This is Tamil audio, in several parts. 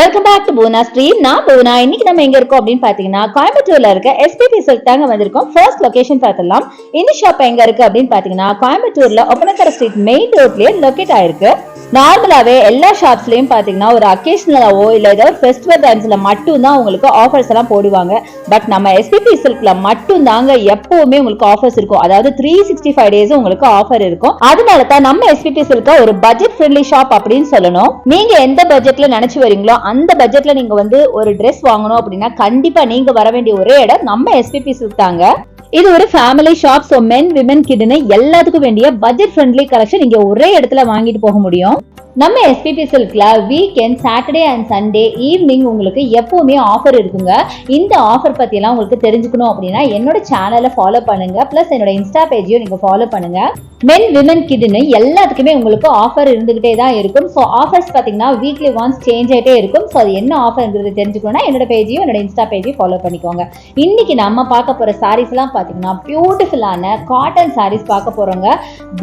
Welcome back to Poona stream நான் பூனா இன்னைக்கு நம்ம எங்க இருக்கோம் அப்படின்னு பாத்தீங்கன்னா கோயம்புத்தூர்ல இருக்க எஸ்பிபி சில்க் தாங்க வந்திருக்கோம். ஃபர்ஸ்ட் லொகேஷன் பார்த்துலாம் இந்த ஷாப் எங்க இருக்கு அப்படின்னு பாத்தீங்கன்னா கோயம்புத்தூர்ல ஒப்பனக்கர ஸ்ட்ரீட் மெயின் ரோட்லயே லொகேட் ஆயிருக்கு. நார்மலாகவே எல்லா ஷாப்ஸ்லையும் பார்த்தீங்கன்னா ஒரு அக்கேஷனலாவோ இல்லை ஏதாவது ஃபெஸ்டிவல் டைம்ஸில் மட்டும்தான் உங்களுக்கு ஆஃபர்ஸ் எல்லாம் போடுவாங்க. பட் நம்ம எஸ்பிபி சில்கில் மட்டும் தாங்க எப்பவுமே உங்களுக்கு ஆஃபர்ஸ் இருக்கும். அதாவது த்ரீ சிக்ஸ்டி ஃபைவ் டேஸ் உங்களுக்கு ஆஃபர் இருக்கும். அதனால தான் நம்ம எஸ்பிபி சில்க ஒரு பட்ஜெட் ஃப்ரெண்ட்லி ஷாப் அப்படின்னு சொல்லணும். நீங்க எந்த பட்ஜெட்ல நினைச்சு வரீங்களோ அந்த பட்ஜெட்ல நீங்க வந்து ஒரு ட்ரெஸ் வாங்கணும் அப்படின்னா கண்டிப்பா நீங்க வர வேண்டிய ஒரே இடம் நம்ம எஸ்பிபி சில்க் தாங்க. இது ஒரு family shop so men women கிட்னு எல்லாத்துக்கும் வேண்டிய பட்ஜெட் ஃப்ரெண்ட்லி கலெக்ஷன் நீங்க ஒரே இடத்துல வாங்கிட்டு போக முடியும். நம்ம SPB சில்க்ல weekend Saturday and Sunday evening உங்களுக்கு எப்போவுமே ஆஃபர் இருக்குங்க. இந்த ஆஃபர் பற்றிலாம் உங்களுக்கு தெரிஞ்சுக்கணும் அப்படின்னா என்னோட சேனலை ஃபாலோ பண்ணுங்க. ப்ளஸ் என்னோட இன்ஸ்டா பேஜையும் நீங்கள் ஃபாலோ பண்ணுங்க. மென் விமன் கிட்னு எல்லாத்துக்குமே உங்களுக்கு ஆஃபர் இருந்துகிட்டே தான் இருக்கும். ஸோ ஆஃபர்ஸ் பார்த்தீங்கன்னா வீக்லி ஒன்ஸ் சேஞ்ச் ஆகிட்டே இருக்கும். ஸோ அது என்ன ஆஃபர்ங்கிறது தெரிஞ்சுக்கணும்னா என்னோட பேஜையும் என்னோட இன்ஸ்டா பேஜையும் ஃபாலோ பண்ணிக்கோங்க. இன்னைக்கு நம்ம பார்க்க போகிற சாரீஸ்லாம் பார்த்தீங்கன்னா பியூட்டிஃபுல்லான காட்டன் சாரீஸ் பார்க்க போகிறோங்க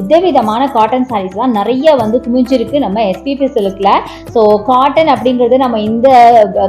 விதவிதமான காட்டன் சாரீஸ்லாம் நிறைய வந்து குமிஞ்சிருக்கு. நம்ம எஸ்பிபி சில்கில். ஸோ காட்டன் அப்படிங்கிறது நம்ம இந்த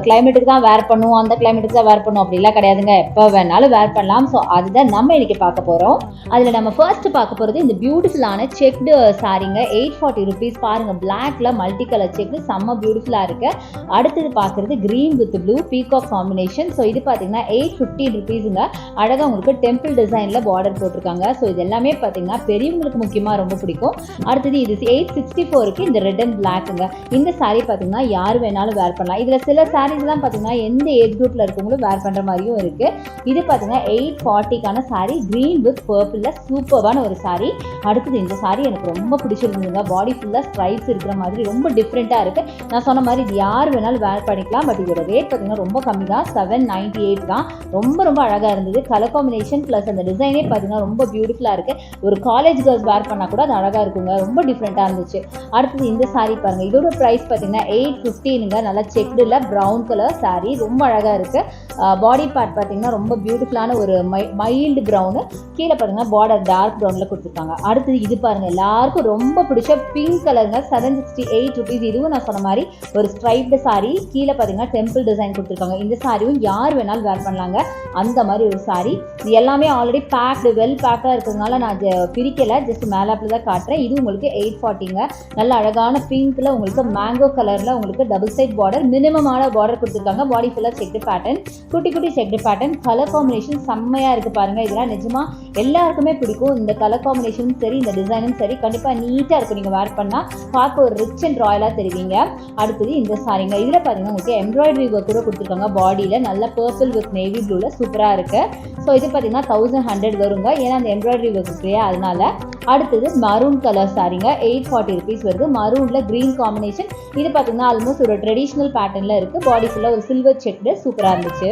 கிளைமேட்டுக்கு தான் வேர் பண்ணுவோம் அந்த கிளைமேட்டுக்கு தான் வேர் பண்ணுவோம் அப்படிலாம் கிடையாதுங்க. எப்போ வேணாலும் வேர் பண்ணலாம். ஸோ அதுதான் நம்ம இன்றைக்கி பார்க்க போகிறோம் அதில் நம்ம ஃபர்ஸ்ட் பார்க்க போகிறது இந்த பியூட்டிஃபுல்லான செக்டு சாரீங்க எயிட் ஃபார்ட்டி ருபீஸ் பாருங்கள் பிளாக்ல மல்டி கலர் செக்கு செம்ம பியூட்டிஃபுல்லாக இருக்குது அடுத்தது பார்க்குறது green with blue peacock combination so இது பார்த்தீங்கன்னா எயிட் ஃபிஃப்டி ருபீஸுங்க அழகாக உங்களுக்கு டெம்பிள் டிசைனில் பார்டர் போட்டிருக்காங்க. ஸோ இது எல்லாமே பார்த்தீங்கன்னா பெரியவங்களுக்கு முக்கியமாக ரொம்ப பிடிக்கும். அடுத்தது இது எயிட் சிக்ஸ்டி ஃபோருக்கு இந்த ரெட் அண்ட் பிளாக்குங்க இந்த சாரீ பார்த்தீங்கன்னா யார் வேணாலும் வேர் பண்ணலாம். இதில் சில சாரீஸ்லாம் பார்த்தீங்கன்னா எந்த ஏஜ் குரூப்பில் இருக்கவங்களும் வேர் பண்ணுற மாதிரியும் இருக்குது இது பார்த்தீங்கன்னா எயிட் ஃபார்ட்டிக்கான சாரீ க்ரீன் வித் பர்பிளில் சூப்பரான ஒரு சாரீ அடுத்தது இந்த சாரீ எனக்கு ரொம்ப பிடிச்சிருந்ததுங்க. பாடி ஃபுல்லாக ஸ்ட்ரைப்ஸ் இருக்கிற மாதிரி ரொம்ப டிஃப்ரெண்ட்டாக இருக்குது நான் சொன்ன மாதிரி இது யார் வேணாலும் வேர் பண்ணிக்கலாம். பட் இதோட ரேட் பார்த்தீங்கன்னா ரொம்ப கம்மி தான் செவன் நைன்டி எயிட் தான். ரொம்ப ரொம்ப அழகாக இருந்தது. கலர் காம்பினேஷன் ப்ளஸ் அந்த டிசைனே பார்த்தீங்கன்னா ரொம்ப பியூட்டிஃபுல்லாக இருக்குது ஒரு காலேஜ் கேர்ள்ஸ் வேர் பண்ணால் கூட அது அழகாக இருக்குங்க. ரொம்ப டிஃப்ரெண்ட்டாக இருந்துச்சு. அடுத்தது இந்த saree பாருங்க. இதோட ப்ரைஸ் பார்த்தீங்கன்னா எயிட் ஃபிஃப்டீனுங்க நல்லா செக்டில் ப்ரௌன் கலர் சாரீ ரொம்ப அழகாக இருக்குது பாடி பார்ட் பார்த்தீங்கன்னா ரொம்ப பியூட்டிஃபுல்லான ஒரு மை மைல்டு ப்ரௌனு கீழே பார்த்தீங்கன்னா பார்டர் டார்க் ப்ரௌனில் கொடுத்துருக்காங்க. அடுத்தது இது பாருங்க. எல்லாருக்கும் ரொம்ப பிடிச்ச பிங்க் கலருங்க செவன் சிக்ஸ்டி எயிட் ருபீஸ் இதுவும் நான் சொன்ன மாதிரி ஒரு ஸ்ட்ரைப்டு saree. கீழே பார்த்தீங்கன்னா டெம்பிள் டிசைன் கொடுத்துருக்காங்க. இந்த சாரியும் யார் வேணாலும் வேர் பண்ணலாங்க. அந்த மாதிரி ஒரு சாரி இது எல்லாமே ஆல்ரெடி பேக்டு வெல் பேக்காக இருக்கிறதுனால நான் பிரிக்கலை. ஜஸ்ட் மேலாப்பில் தான் காட்டுறேன். இது உங்களுக்கு எயிட் ஃபார்ட்டிங்க நல்ல அழகான பிங்க்ல உங்களுக்கு மேங்கோ கலர்ல உங்களுக்கு டபுள் சைட் பார்டர் மினிமமான பார்டர் கொடுத்துருக்காங்க. பாடி ஃபுல்லாக செக்டு பேட்டர்ன் குட்டி குட்டி செக்டு பேட்டர்ன் கலர் காம்பினேஷன் செம்மையா இருக்கு பாருங்க. இதெல்லாம் நிஜமா எல்லாருக்குமே பிடிக்கும். இந்த கலர் காம்பினேஷனும் சரி இந்த டிசைனும் சரி கண்டிப்பா நீட்டா இருக்கும் நீங்க வேர் பண்ணா பார்க்க ஒரு ரிச் அண்ட் ராயலா தெரிவிங்க. அடுத்தது இந்த சாரிங்க இதுல பார்த்தீங்கன்னா உங்களுக்கு எம்ப்ராய்டரி ஒர்க் கூட கொடுத்துருக்காங்க. பாடியில நல்ல பர்பிள் வித் நேவி ப்ளூல சூப்பரா இருக்கு. ஸோ இது பார்த்தீங்கன்னா தௌசண்ட் ஹண்ட்ரட் வருங்க. ஏன்னா அந்த எம்ப்ராய்டரி ஒர்க் இல்லையா? அதனால அடுத்தது மரூன் கலர் சாரிங்க எயிட் ஃபார்ட்டி ருபீஸ் வருது. மரூன்ல கிரீன் காம்பினேஷன் இது பார்த்தீங்கன்னா ஆல்மோஸ்ட் ஒரு ட்ரெடிஷ்னல் பேட்டர்னில் இருக்குது பாடி ஃபுல்லாக ஒரு சில்வர் செக்டு சூப்பராக இருந்துச்சு.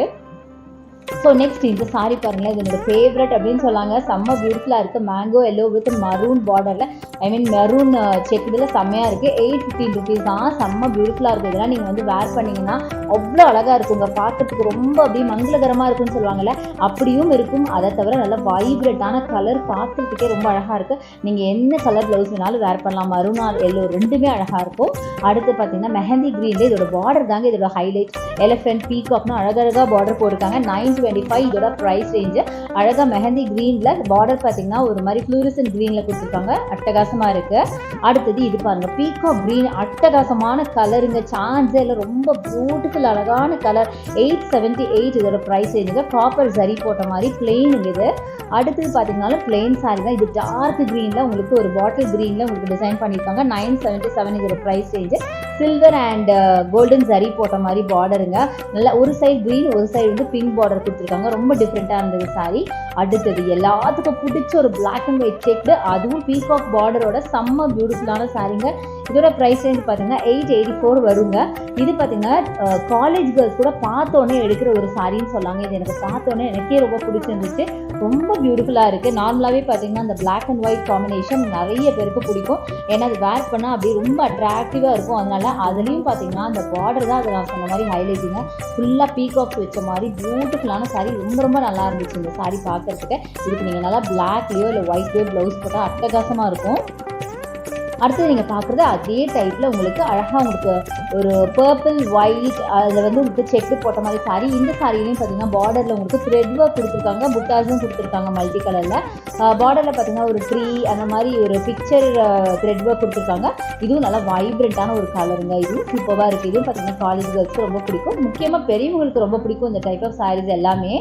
ஸோ நெக்ஸ்ட் இந்த சாரி பாருங்களேன். இது என்னோட ஃபேவரட் அப்படின்னு சொல்லாங்க. செம்ம பியூட்டிஃபுல்லாக இருக்குது மேங்கோ எல்லோ வித் மரூன் பார்டரில் ஐ மீன் மெரூன் செக்குதில் செம்மையாக இருக்குது எயிட் ஃபிஃப்டின் ருபீஸ் தான். செம்ம பியூட்டிஃபுல்லாக இருக்குது இதெல்லாம் நீங்கள் வந்து வேர் பண்ணிங்கன்னா அவ்வளோ அழகாக இருக்குங்க. பார்க்கறதுக்கு ரொம்ப அப்படியே மங்களகரமாக இருக்குன்னு சொல்லுவாங்கல்ல அப்படியும் இருக்கும். அதை தவிர நல்ல வைப்ரட்டான கலர் பார்க்கறதுக்கே ரொம்ப அழகாக இருக்குது நீங்கள் என்ன கலர் ப்ளவுஸ் வேணாலும் வேர் பண்ணலாம். மறுநாள் ஆர் எல்லோ ரெண்டுமே அழகாக இருக்கும். அடுத்து பார்த்தீங்கன்னா மெஹந்தி க்ரீன்ல இதோட பார்டர் தாங்க இதோட ஹைலைட் எலிஃபென்ட் பீகாக்னு அழகழகாக பார்டர் போட்டிருக்காங்க. நைன் டுவெண்ட்டி ஃபைவ் இதோட ப்ரைஸ் ரேஞ்சு அழகாக மெஹந்தி க்ரீனில் பார்டர் பார்த்தீங்கன்னா ஒரு மாதிரி ஃப்ளூரிசன் க்ரீனில் கொடுத்துருக்காங்க. அட்டகாசமாக இருக்குது அடுத்தது இது பாருங்க பீகாக் க்ரீன் அட்டகாசமான கலருங்க சான்ஸே இல்லை ரொம்ப பியூட்டிஃபுல் அழகான கலர் எயிட் செவன்ட்டி எயிட் இதோட ப்ரைஸ் ரேஞ்சுங்க காப்பர் சரி போட்ட மாதிரி பிளெயினுங்க இது. அடுத்தது பார்த்தீங்கன்னா பிளெயின் சாரி தான். இது டார்க் க்ரீனில் உங்களுக்கு ஒரு பாட்டில் க்ரீனில் உங்களுக்கு டிசைன் பண்ணியிருக்காங்க. நைன் செவன்ட்டி செவன் இதோட price range silver and golden zari போட்ட மாதிரி பார்டருங்க நல்லா ஒரு சைடு க்ரீன் ஒரு சைடு வந்து பிங்க் பார்டர் கொடுத்துருக்காங்க. ரொம்ப டிஃப்ரெண்ட்டாக இருந்தது சாரி அடுத்தது எல்லாத்துக்கும் பிடிச்ச ஒரு பிளாக் அண்ட் ஒயிட் செக்டு அதுவும் பீகாக் பார்டரோட செம்ம பியூட்டிஃபுல்லான சாரீங்க இதோட ப்ரைஸ் ரேஞ்ச் பார்த்தீங்கன்னா எயிட் எயிட்டி ஃபோர் வருங்க. இது பார்த்தீங்கன்னா காலேஜ் கேர்ள்ஸ் கூட பார்த்தோன்னே எடுக்கிற ஒரு சாரின்னு சொல்லாங்க. இது எனக்கு பார்த்தோன்னே எனக்கே ரொம்ப பிடிச்சிருந்துச்சு. ரொம்ப பியூட்டிஃபுல்லாக இருக்குது நார்மலாகவே பார்த்தீங்கன்னா அந்த பிளாக் அண்ட் ஒயிட் காம்பினேஷன் நிறைய பேருக்கு பிடிக்கும். ஏன்னா அது வேர் பண்ணால் அப்படியே ரொம்ப அட்ராக்டிவாக இருக்கும். அதனால அதுலேயும் பார்த்தீங்கன்னா அந்த பார்டர் தான் அது நான் சொன்ன மாதிரி ஹைலைட்டிங்க ஃபுல்லாக பீகாக்ஸ் வச்ச மாதிரி பியூட்டிஃபுல்லான சாரி ரொம்ப ரொம்ப நல்லா இருந்துச்சு இந்த சாரி பார்க்கறதுக்கு. இதுக்கு நீங்கள் நல்லா பிளாக்லேயோ இல்லை ஒயிட்லேயோ ப்ளவுஸ் போட்டால் அட்டகாசமாக இருக்கும். அடுத்தது நீங்கள் பார்க்குறது அதே டைப்பில் உங்களுக்கு அழகாக உங்களுக்கு ஒரு பர்பிள் ஒயிட் அதில் வந்து உங்களுக்கு செக்கு போட்ட மாதிரி சாரி இந்த சாரிலையும் பார்த்தீங்கன்னா பார்டரில் உங்களுக்கு த்ரெட் ஒர்க் கொடுத்துருக்காங்க புட்டாஸும் கொடுத்துருக்காங்க மல்டி கலரில் பார்டரில் பார்த்தீங்கன்னா ஒரு ட்ரீ அந்த மாதிரி ஒரு பிக்சர் த்ரெட் ஒர்க் கொடுத்துருக்காங்க. இதுவும் நல்லா வைப்ரண்ட்டான ஒரு கலருங்க இதுவும் சூப்பராக இருக்குது இதுவும் பார்த்தீங்கன்னா காலேஜ் கேர்ள்ஸ்க்கு ரொம்ப பிடிக்கும். முக்கியமாக பெரியவங்களுக்கு ரொம்ப பிடிக்கும் இந்த டைப் ஆஃப் சாரீஸ் எல்லாமே.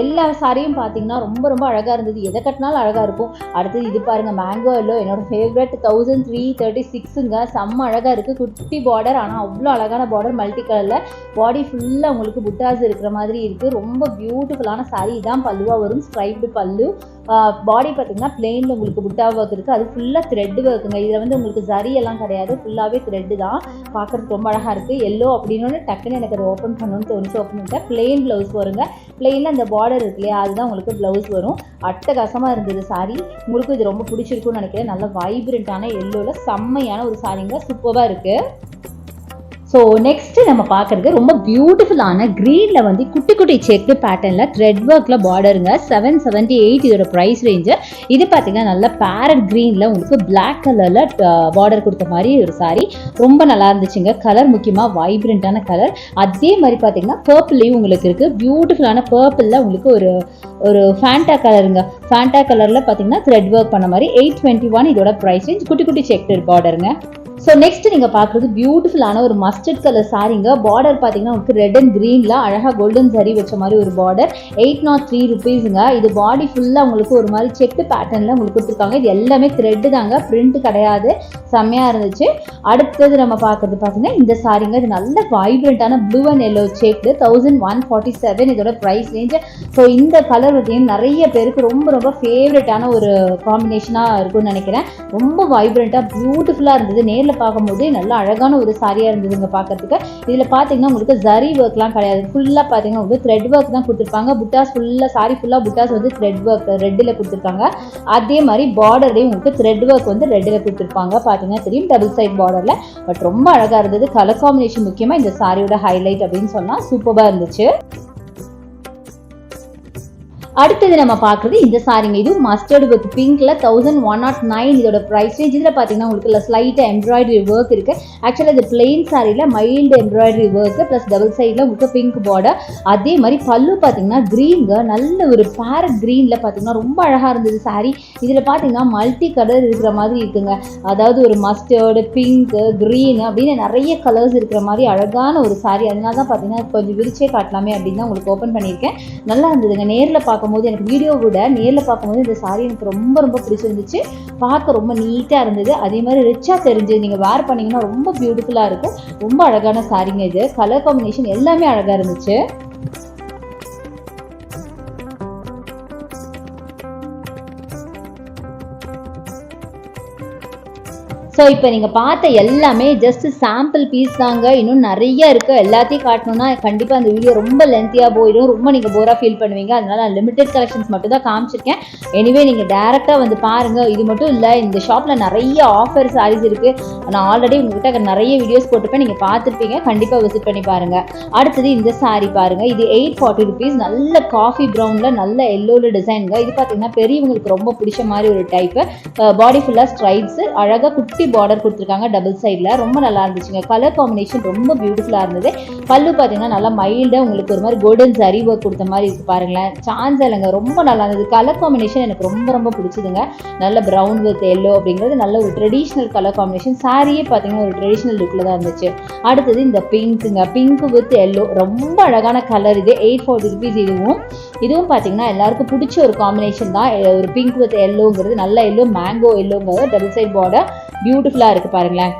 எல்லா சாரியும் பார்த்தீங்கன்னா ரொம்ப ரொம்ப அழகாக இருந்தது. எதை கட்டினாலும் அழகாக இருக்கும். அடுத்தது இது பாருங்கள் மேங்கோ எல்லோ என்னோட ஃபேவரட் தௌசண்ட் த்ரீ தேர்ட்டி சிக்ஸுங்க செம்ம அழகாக இருக்குது குட்டி பார்டர் ஆனால் அவ்வளோ அழகான பார்டர் மல்டி கலரில் பாடி ஃபுல்லாக உங்களுக்கு புட்டாஸ் இருக்கிற மாதிரி இருக்குது ரொம்ப பியூட்டிஃபுல்லான சாரி தான் பல்லுவாக வரும். ஸ்ட்ரைப்டு பல்லு. பாடி பார்த்தீங்கன்னா பிளெயினில் உங்களுக்கு புட்டா ஒர்க் இருக்குது அது ஃபுல்லாக த்ரெட்டு ஒர்க்குங்க இதில் வந்து உங்களுக்கு ஜரியெல்லாம் கிடையாது. ஃபுல்லாகவே த்ரெட்டு தான். பார்க்குறதுக்கு ரொம்ப அழகாக இருக்குது எல்லோ அப்படின்னு டக்குன்னு எனக்கு அதை ஓப்பன் பண்ணணும்னு தோணுச்சு. ஓப்பன் பண்ணிட்டேன் பிளெயின் ப்ளவுஸ் வருங்க. பிளெயினில் அந்த பார்டர் இருக்கு இல்லையா? அதுதான் உங்களுக்கு ப்ளவுஸ் வரும். அட்டகாசமாக இருந்தது சாரி உங்களுக்கும் இது ரொம்ப பிடிச்சிருக்கும்னு நினைக்கிறேன். நல்ல வைப்ரண்ட்டான எல்லோவில் செம்மையான ஒரு சாரிங்க சூப்பராக இருக்குது ஸோ நெக்ஸ்ட் நம்ம பார்க்குறது ரொம்ப பியூட்டிஃபுல்லான க்ரீனில் வந்து குட்டி குட்டி செக்கு பேட்டர்னில் த்ரெட் ஒர்க்கில் பார்டருங்க செவன் செவன்ட்டி எயிட் இதோட ப்ரைஸ் ரேஞ்சு இது பார்த்தீங்கன்னா நல்ல பேரட் க்ரீனில் உங்களுக்கு பிளாக் கலரில் பார்டர் கொடுத்த மாதிரி ஒரு சாரி ரொம்ப நல்லா இருந்துச்சுங்க. கலர் முக்கியமாக வைப்ரண்ட்டான கலர் அதே மாதிரி பார்த்தீங்கன்னா பர்பிள்லேயும் உங்களுக்கு இருக்குது பியூட்டிஃபுல்லான பர்பிளில் உங்களுக்கு ஒரு ஒரு ஃபேண்டா கலருங்க ஃபேண்டா கலரில் பார்த்தீங்கன்னா த்ரெட் ஒர்க் பண்ண மாதிரி எயிட் டுவெண்ட்டி ஒன் இதோட ப்ரைஸ் ரேஞ்ச் குட்டி குட்டி செக்டர் பார்டருங்க ஸோ நெக்ஸ்ட் நீங்கள் பார்க்குறது பியூட்டிஃபுல்லான ஒரு மஸ்டர்ட் கலர் சாரீங்க பார்டர் பார்த்தீங்கன்னா உங்களுக்கு ரெட் அண்ட் க்ரீனில் அழகாக கோல்டன் சரி வச்ச மாதிரி ஒரு பார்டர் எயிட் நாட் த்ரீ ருபீஸுங்க இது பாடி ஃபுல்லாக உங்களுக்கு ஒரு மாதிரி செக்கு பேட்டர்னில் உங்களுக்கு கொடுத்துருக்காங்க. இது எல்லாமே த்ரெட்டு தாங்க. பிரிண்ட் கிடையாது. செம்மையாக இருந்துச்சு. அடுத்தது நம்ம பார்க்குறது பார்த்தீங்கன்னா இந்த சாரிங்க இது நல்ல வைப்ரண்ட்டான blue and yellow checked thousand one forty seven இதோட ப்ரைஸ் ரேஞ்சு ஸோ இந்த கலர் பார்த்தீங்கன்னா நிறைய பேருக்கு ரொம்ப ரொம்ப ஃபேவரட்டான ஒரு காம்பினேஷனாக இருக்கும்னு நினைக்கிறேன். ரொம்ப வைப்ரண்ட்டாக பியூட்டிஃபுல்லாக இருந்தது. நேரில் பார்க்கும்போது நல்லா அழகான ஒரு சாரியாக இருந்ததுங்க பார்க்கறதுக்கு. இதில் பார்த்தீங்கன்னா உங்களுக்கு ஜரி ஒர்க்லாம் கிடையாது. ஃபுல்லாக பார்த்தீங்கன்னா உங்களுக்கு த்ரெட் ஒர்க் தான் கொடுத்துருப்பாங்க. புட்டாஸ் ஃபுல்லாக சாரி ஃபுல்லாக புட்டாஸ் வந்து த்ரெட் ஒர்க் ரெட்டில் கொடுத்துருக்காங்க. அதே மாதிரி பார்டர்லேயும் உங்களுக்கு த்ரெட் ஒர்க் வந்து ரெட்டில் கொடுத்துருப்பாங்க. பார்த்தீங்கன்னா தெரியும் டபுள் சைட் பார்டரில் பட் ரொம்ப அழகாக இருந்தது. கலர் காம்பினேஷன் முக்கியமாக இந்த சாரியோட ஹைலைட் அப்படின்னு சொன்னால் சூப்பராக இருந்துச்சு. அடுத்தது நம்ம பார்க்குறது இந்த சாரிங்க இது மஸ்டர்டு வித் பிங்க்கில் தௌசண்ட் ஒன் நாட் நைன் இதோட ப்ரைஸ் ரேஞ்ச் இதில் பார்த்தீங்கன்னா உங்களுக்கு ஸ்லைட்டாக எம்ப்ராய்டரி ஒர்க் இருக்குது ஆக்சுவலாக இது பிளெயின் சாரியில் mild embroidery work plus double சைடில் உங்களுக்கு பிங்க் பார்டர் அதே மாதிரி பல்லு பார்த்தீங்கன்னா க்ரீனுங்க நல்ல ஒரு பேரட் க்ரீனில் பார்த்தீங்கன்னா ரொம்ப அழகாக இருந்தது சாரி இதில் பார்த்தீங்கன்னா மல்டி கலர் இருக்கிற மாதிரி இருக்குங்க. அதாவது ஒரு மஸ்டர்டு பிங்க்கு க்ரீன் அப்படின்னு நிறைய கலர்ஸ் இருக்கிற மாதிரி அழகான ஒரு சாரி அதனால தான் பார்த்தீங்கன்னா கொஞ்சம் விரிச்சே காட்டலாமே அப்படின்னு தான் உங்களுக்கு ஓப்பன் பண்ணியிருக்கேன். நல்லா இருந்ததுங்க. நேரில் பார்க்கும்போது எனக்கு வீடியோ விட நேரில் பார்க்கும்போது இந்த சாரி எனக்கு ரொம்ப ரொம்ப பிடிச்சிருந்துச்சு பார்க்க ரொம்ப நீட்டாக இருந்தது. அதே மாதிரி ரிச்சாக தெரிஞ்சு நீங்கள் வேர் பண்ணிங்கன்னா ரொம்ப பியூட்டிஃபுல்லாக இருக்கும். ரொம்ப அழகான சாரிங்க இது. கலர் காம்பினேஷன் எல்லாமே அழகாக இருந்துச்சு. ஸோ இப்போ நீங்கள் பார்த்த எல்லாமே ஜஸ்ட் சாம்பிள் பீஸ் தாங்க. இன்னும் நிறைய இருக்குது எல்லாத்தையும் காட்டணும்னா கண்டிப்பாக அந்த வீடியோ ரொம்ப லென்த்தியாக போயிடும். ரொம்ப நீங்கள் போராக ஃபீல் பண்ணுவீங்க. அதனால நான் லிமிடெட் கலெக்ஷன்ஸ் மட்டும் தான் காமிச்சிருக்கேன். எனிவே நீங்கள் டேரெக்டாக வந்து பாருங்கள் இது மட்டும் இல்லை இந்த ஷாப்பில் நிறைய ஆஃபர் சாரீஸ் இருக்குது நான் ஆல்ரெடி உங்ககிட்ட நிறைய வீடியோஸ் போட்டிருப்பேன். நீங்கள் பார்த்துருப்பீங்க. கண்டிப்பாக விசிட் பண்ணி பாருங்கள் அடுத்தது இந்த சாரீ பாருங்கள் இது எயிட் ஃபார்ட்டி ருபீஸ் நல்ல காஃபி ப்ரௌனில் நல்ல எல்லோவில் டிசைனுங்க இது பார்த்தீங்கன்னா பெரியவங்களுக்கு ரொம்ப பிடிச்ச மாதிரி ஒரு டைப்பு பாடி ஃபுல்லாக ஸ்ட்ரைப்ஸு அழகாக குட்டி பார்டர் கொடுத்துருக்காங்க டபுள் சைடில் ரொம்ப நல்லா இருந்துச்சுங்க. கலர் காம்பினேஷன் ரொம்ப பியூட்டிஃபுல்லாக இருந்தது. பல்லு பார்த்தீங்கன்னா நல்லா மைல்டாக உங்களுக்கு ஒரு மாதிரி கோல்டன் சரி ஒர்க் கொடுத்த மாதிரி இருக்குது பாருங்களேன். சான்ஸ் இல்லைங்க ரொம்ப நல்லா இருந்தது. கலர் காம்பினேஷன் எனக்கு ரொம்ப ரொம்ப பிடிச்சதுங்க. நல்ல ப்ரௌன் வித் எல்லோ அப்படிங்கிறது நல்ல ஒரு ட்ரெடிஷ்னல் கலர் காம்பினேஷன் சாரியே பார்த்தீங்கன்னா ஒரு ட்ரெடிஷ்னல் லுக்கில் தான் இருந்துச்சு. அடுத்தது இந்த பிங்க்குங்க பிங்க் வித் எல்லோ ரொம்ப அழகான கலர் இது. எயிட் ஃபார்ட்டி ருபீஸ் இதுவும். இதுவும் பார்த்தீங்கன்னா எல்லாருக்கும் பிடிச்ச ஒரு காம்பினேஷன் தான். ஒரு பிங்க் வித் எல்லோங்கிறது நல்ல எல்லோ மேங்கோ எல்லோங்கிறது டபுள் சைட் பார்டர் பியூட்டிஃபுல்லாக இருக்குது பாருங்களேன்.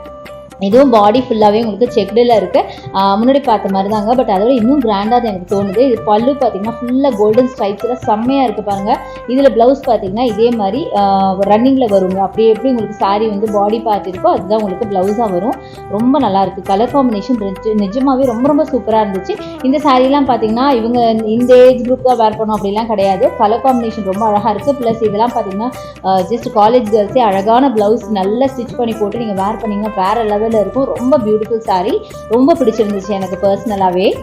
இதுவும் பாடி ஃபுல்லாகவே உங்களுக்கு செக்டில் இருக்குது முன்னாடி பார்த்த மாதிரி தாங்க பட் அதோட இன்னும் கிராண்டாக தான் எனக்கு தோணுது. இது பல்லு பார்த்தீங்கன்னா ஃபுல்லாக கோல்டன் ஸ்ட்ரைப்ஸில் செம்மையாக இருக்குது பாருங்கள் இதில் ப்ளவுஸ் பார்த்தீங்கன்னா இதே மாதிரி ரன்னிங்கில் வருங்க. அப்படியே எப்படி உங்களுக்கு saree வந்து பாடி பார்ட் இருக்கோ அதுதான் உங்களுக்கு ப்ளவுஸாக வரும். ரொம்ப நல்லாயிருக்கு கலர் காம்பினேஷன் நிஜமாவே ரொம்ப ரொம்ப சூப்பராக இருந்துச்சு. இந்த சாரீலாம் பார்த்தீங்கன்னா இவங்க இந்த ஏஜ் குரூப் தான் வேர் பண்ணோம் அப்படிலாம் கிடையாது. கலர் காம்பினேஷன் ரொம்ப அழகாக இருக்குது ப்ளஸ் இதெல்லாம் பார்த்தீங்கன்னா ஜஸ்ட் காலேஜ் கேர்ள்ஸே அழகான ப்ளவுஸ் நல்லா ஸ்டிச் பண்ணி போட்டு நீங்கள் வேர் பண்ணீங்கன்னா வேறு இருக்கும். ரொம்ப பியூட்டிஃபுல் சாரி ரொம்ப பிடிச்சிருந்துச்சு எனக்கு பர்சனலாகவே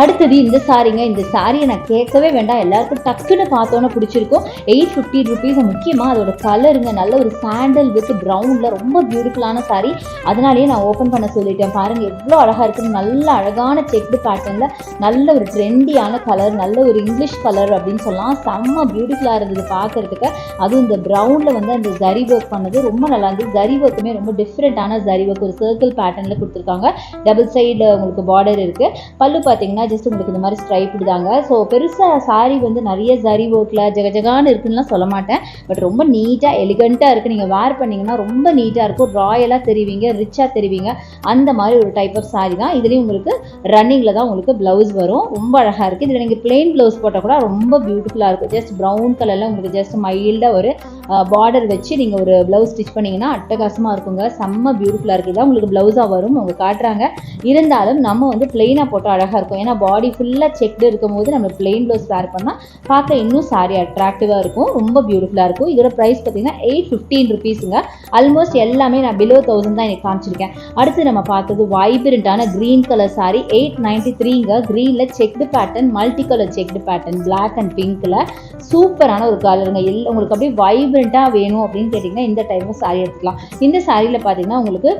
அடுத்தது இந்த சாரீங்க இந்த சாரியை நான் கேட்கவே வேண்டாம். எல்லாருக்கும் டக்குன்னு பார்த்தோன்னே பிடிச்சிருக்கும். எயிட் ஃபிஃப்டி ருபீஸ் முக்கியமாக அதோட கலருங்க நல்ல ஒரு சாண்டல் வித் ப்ரௌனில் ரொம்ப பியூட்டிஃபுல்லான சாரி அதனாலேயே நான் ஓப்பன் பண்ண சொல்லிட்டேன். பாருங்கள் எவ்வளோ அழகாக இருக்குது நல்ல அழகான செக்டு பேட்டர்னில் நல்ல ஒரு ட்ரெண்டியான கலர் நல்ல ஒரு இங்கிலீஷ் கலர் அப்படின்னு சொல்லலாம். செம்ம பியூட்டிஃபுல்லாக இருந்தது பார்க்கறதுக்கு. அதுவும் இந்த ப்ரௌனில் வந்து அந்த ஜரி ஒர்க் பண்ணது ரொம்ப நல்லா இருந்தது. ஜரி ஒர்க்குமே ரொம்ப டிஃப்ரெண்ட்டான ஜரி ஒர்க் ஒரு சர்க்கிள் பேட்டர்னில் கொடுத்துருக்காங்க. டபுள் சைடு உங்களுக்கு பார்டர் இருக்குது பல்லு பார்த்தீங்கன்னா ஜஸ்ட் உங்களுக்கு இந்த மாதிரி ஸ்ட்ரைப் தாங்க ஸோ பெருசாக சாரி வந்து நிறைய ஜரி ஒர்க்கில் ஜெகஜகான்னு இருக்குன்னுலாம் சொல்ல மாட்டேன். பட் ரொம்ப நீட்டாக எலிகண்ட்டாக இருக்குது நீங்கள் வேர் பண்ணிங்கன்னா ரொம்ப நீட்டாக இருக்கும். ராயலாக தெரிவிங்க ரிச்சாக தெரிவிங்க. அந்த மாதிரி ஒரு டைப் ஆஃப் சாரி தான். இதுலேயும் உங்களுக்கு ரன்னிங்கில் தான் உங்களுக்கு ப்ளவுஸ் வரும். ரொம்ப அழகாக இருக்குது இதில் நீங்கள் பிளெயின் ப்ளவுஸ் போட்டால் கூட ரொம்ப பியூட்டிஃபுல்லாக இருக்கும். ஜஸ்ட் ப்ரௌன் கலரில் உங்களுக்கு ஜஸ்ட் மைல்டாக ஒரு பார்டர் வச்சு நீங்கள் ஒரு ப்ளவுஸ் ஸ்டிச் பண்ணிங்கன்னா அட்டகாசமாக இருக்குங்க. செம்ம பியூட்டிஃபுல்லாக இருக்குது தான் உங்களுக்கு ப்ளவுஸாக வரும். அவங்க காட்டுறாங்க. இருந்தாலும் நம்ம வந்து பிளெயினாக போட்டால் அழகாக இருக்கும். ஏன்னா பாடி ஃபுல்லாக செக்டு இருக்கும் போது நம்ம பிளெயின் ப்ளவுஸ் வேர் பண்ணால் பார்க்க இன்னும் சாரி அட்ராக்டிவாக இருக்கும். ரொம்ப பியூட்டிஃபுல்லாக இருக்கும். இதோட ப்ரைஸ் பார்த்தீங்கன்னா எயிட் ஃபிஃப்டீன் ருபீஸுங்க ஆல்மோஸ்ட் எல்லாமே நான் பிலோ தௌசண்ட் தான் எனக்கு காமிச்சிருக்கேன். அடுத்து நம்ம பார்த்தது வைப்ரண்ட்டான green colour sari eight ninety த்ரீங்க க்ரீனில் checked pattern multi colour checked pattern black and பிங்க்கில் சூப்பரான ஒரு கலருங்க எல் உங்களுக்கு அப்படியே வைப்ரண்ட்டாக வேணும் அப்படின்னு கேட்டிங்கன்னா இந்த டைமில் சாரி எடுத்துக்கலாம். இந்த சாரியில் பார்த்தீங்கன்னா உங்களுக்கு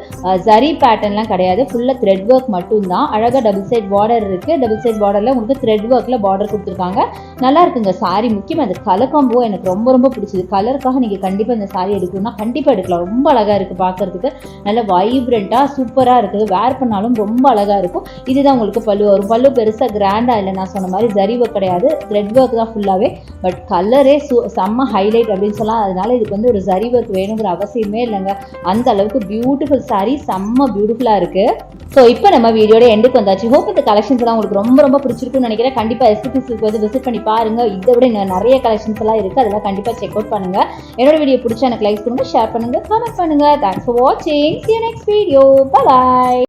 ஜரி பேட்டர்ன்லாம் கிடையாது. ஃபுல்லாக த்ரெட் ஒர்க் மட்டும்தான். அழகாக டபுள் சைட் பார்டர் இருக்குது டபுள் சைட் பார்டரில் உங்களுக்கு த்ரெட் ஒர்க்கில் பார்டர் கொடுத்துருக்காங்க. நல்லா இருக்குங்க சாரி முக்கியமாக அந்த கலர் காம்போ எனக்கு ரொம்ப ரொம்ப பிடிச்சது. கலருக்காக நீங்கள் கண்டிப்பாக இந்த சாரி எடுக்கணும்னா கண்டிப்பாக எடுக்கலாம். ரொம்ப அழகாக இருக்குது பார்க்கறதுக்கு நல்ல வைப்ரண்ட்டாக சூப்பராக இருக்குது. வேர் பண்ணாலும் ரொம்ப அழகாக இருக்கும். இதுதான் உங்களுக்கு பல்லு. வரும் பல்லு பெருசாக கிராண்டாக இல்லை நான் சொன்ன மாதிரி ஜரிவு ஒர்க் கிடையாது. த்ரெட் ஒர்க் தான் ஃபுல்லாகவே பட் கலரே சூ செம்ம ஹைலைட் அப்படின்னு சொல்லலாம். அதனால இதுக்கு வந்து ஒரு ஜரி ஒர்க் வேணுங்கிற அவசியமே இல்லைங்க. அந்த அளவுக்கு பியூட்டிஃபுல் சாரி செம்ம பியூட்டிஃபுல்லாக இருக்குது ஸோ இப்போ நம்ம வீடியோட எண்டுக்கு வந்தாச்சு. ஹோப் இந்த கலெக்ஷன்ஸ் எல்லாம் உங்களுக்கு ரொம்ப ரொம்ப பிடிச்சிருக்கும்னு நினைக்கிறேன். கண்டிப்பாக எஸ்பிபி வந்து விசிட் பண்ணி பாருங்க. இதை விட இன்னும் நிறைய கலெக்ஷன்ஸ் எல்லாம் இருக்குது அதெல்லாம் கண்டிப்பாக செக் அவுட் பண்ணுங்க. என்னோட வீடியோ பிடிச்சா எனக்கு லைக் பண்ணுங்க ஷேர் பண்ணுங்க கமெண்ட் பண்ணுங்க. தேங்க்ஸ் ஃபார் வாட்சிங் சி நெக்ஸ்ட் வீடியோ பாய்